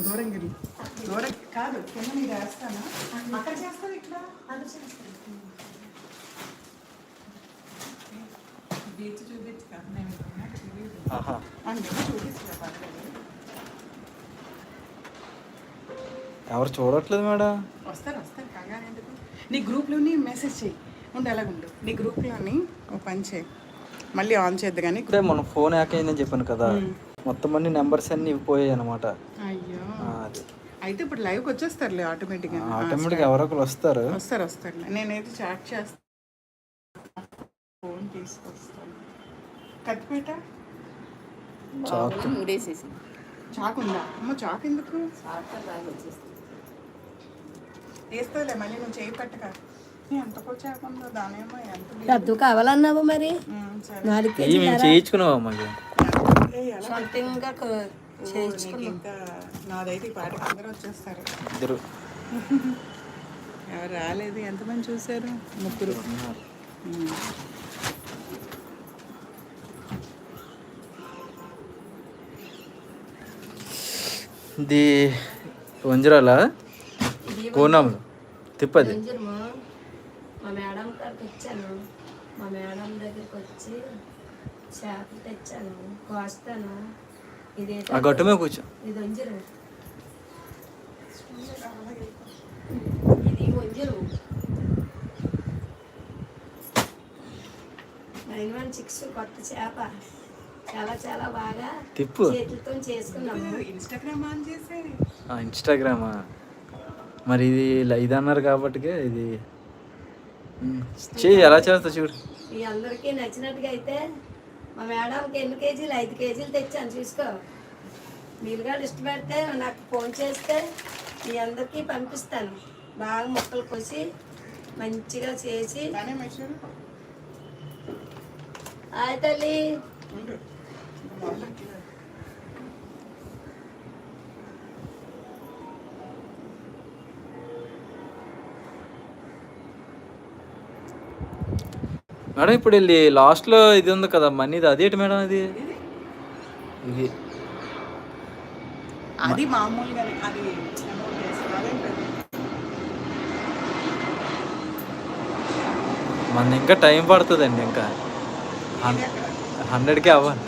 దూరం కాదు కింద మీరు వేస్తానా? అక్కడ చేస్తాను. ఇక్కడ బీచ్ చూపించు కదా నేను పర్లేదు ఎవరు చూడట్లేదు మేడం? వస్తారు వస్తారు కంగారు ఎందుకు? నీ గ్రూప్లోని మెసేజ్ చేయి ఉండు ఎలాగుండు. నీ గ్రూప్లోని ఓ పని చేయి మళ్ళీ ఆన్ చేద్దు కానీ ఇప్పుడే మన ఫోన్ హ్యాక్ అయిందని చెప్పాను కదా. మొత్తం అన్ని నెంబర్స్ అన్ని పోయాయి అనమాట అయితే ఇప్పుడు లైవ్కి వచ్చేస్తారులే ఆటోమేటిక్గా. ఆటోమేటిక్గా ఎవరో ఒకరు వస్తారు. వస్తారు వస్తారు. నేనైతే చాట్ చేస్తాను ఫోన్ తీసుకొస్తాను. కత్తిపేట? చాక్. మూడేసేసి. చాకు ఉందా అమ్మ చాకు ఎందుకు? తీస్తాలే మళ్ళీ నువ్వు చేయి పెట్టక. నీ ఎంత చాకు ఉందో దానేమో ఎంత బి- రద్దు కావాలన్నావు మరి? నాలుగు చేయించుకున్నావా ఇంకా నాదైతే ఈ పాటకి అందరూ వచ్చేస్తారు. ఇద్దరు. ఎవరు రాలేదు ఎంతమంది చూశారు? ముగ్గురు. ఇది వంజరాల? కోనములు తిప్పది. మా మేడం గారికి వచ్చాను మా మేడం దగ్గరికి వచ్చి చేపలు తెచ్చాను. కోస్తాను. ఆ గట్టు మీద కూర్చో కొత్త చేప. చాలా చాలా బాగా తిప్పు. చేతులతో చేసుకున్నాము ఇన్స్టాగ్రామ్ ఆన్ చేసే. ఆ, ఇన్స్టాగ్రామా మరి ఇది ఇది అన్నారు కాబట్టి ఇది. చెయ్యి ఎలా చేస్తా చూడు. మీ అందరికీ నచ్చినట్టుగా అయితే మా మేడంకి ఎన్ని కేజీలు? ఐదు కేజీలు తెచ్చాను చూసుకో. మీరు కూడా ఇష్టపడితే నాకు ఫోన్ చేస్తే మీ అందరికీ పంపిస్తాను. బాగా ముక్కలు కోసి మంచిగా చేసి. హాయ్ తల్లి. మేడం ఇప్పుడు వెళ్ళి లాస్ట్లో ఇది ఉంది కదా మనీది అదేంటి మేడం అది ఇది. అది అది? మన ఇంకా టైం పడుతుందండి ఇంకా? హండ్రెడ్కి అవ్వాలి.